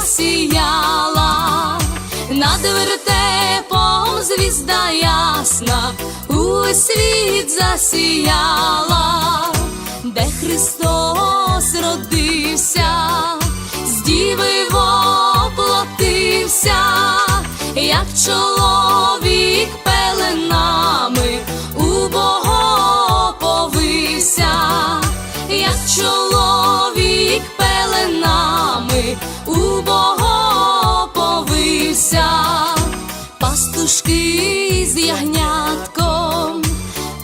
Засіяла, над вертепом звізда ясна, увесь світ засіяла, де Христос родився, з діви воплотився, як чоловік пеленами у Бога повився, як чоловік у Бога повився, пастушки з ягнятком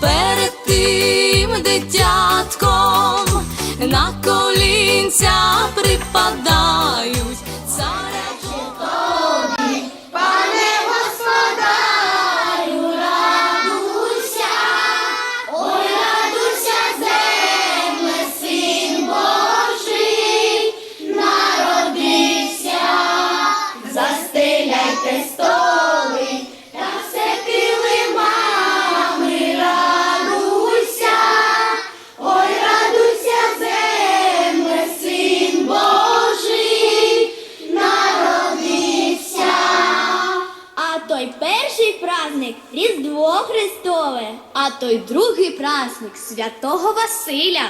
перед тим дитятком на колінця припадають. Праздник Різдво Христове, а той другий праздник Святого Василя.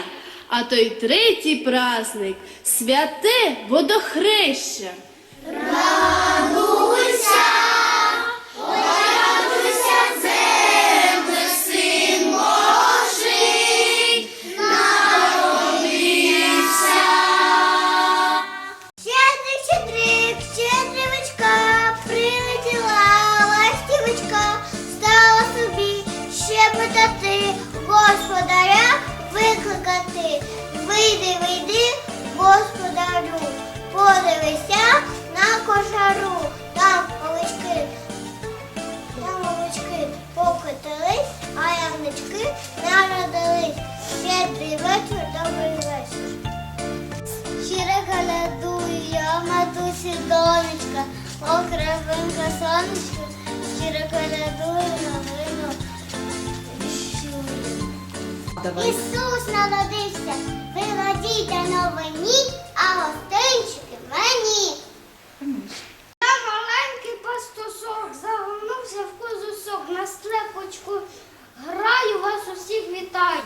А той третій праздник святе водохреща. Викликати. Вийди, вийди, господарю, подивися на кошару, там овечки, там овечки покотились, а ягнички народились. Щедрий вечір, добрий вечір. Щиро колядую, я матусі донечка, окрепенька сонечко, щиро колядую, Ісус народився, ви радійте новині, а гостинчики мені. Я маленький пастушок, загорнувся в козусок, на склепочку граю, вас усіх вітаю.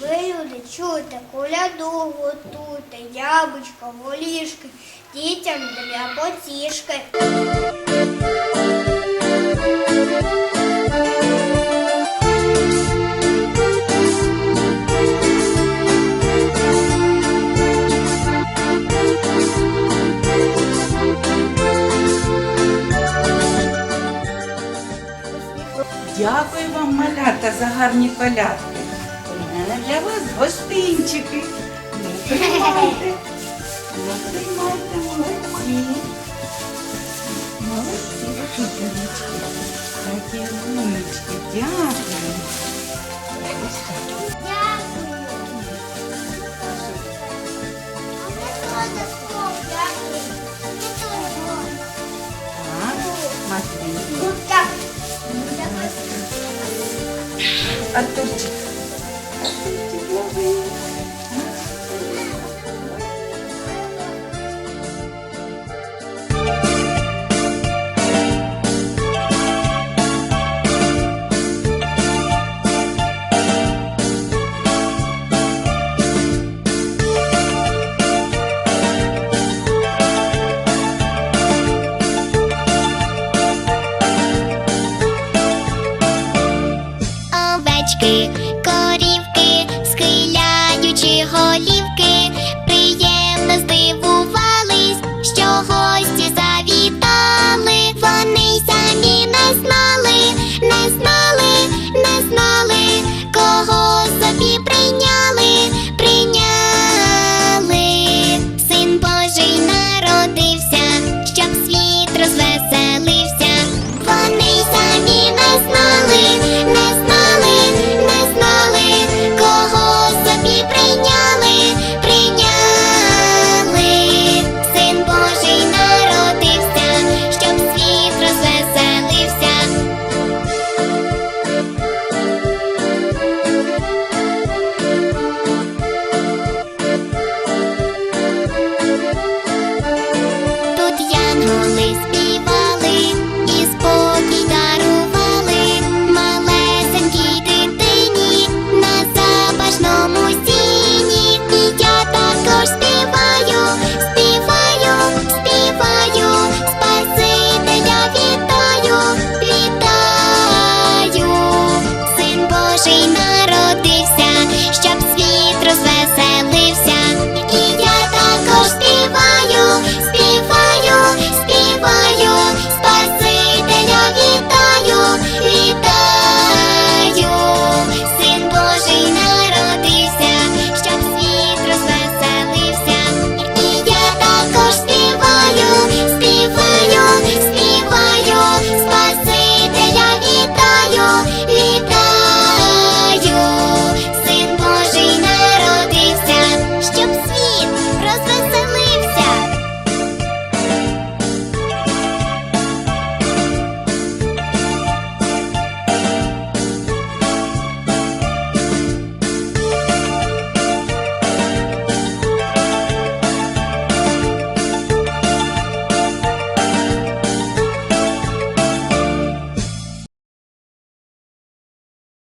Ви люди чуєте, коляду готуйте, яблучко, волішки, дітям для потішки. Дякую вам, малята, за гарні колядки. У мене для вас гостинчики. Ну, приймайте, молодці. Молодці, супернички. Такі умнички. Дякую. Дякую. А ми. Артурчик, річки, корівки, схиляючи голі.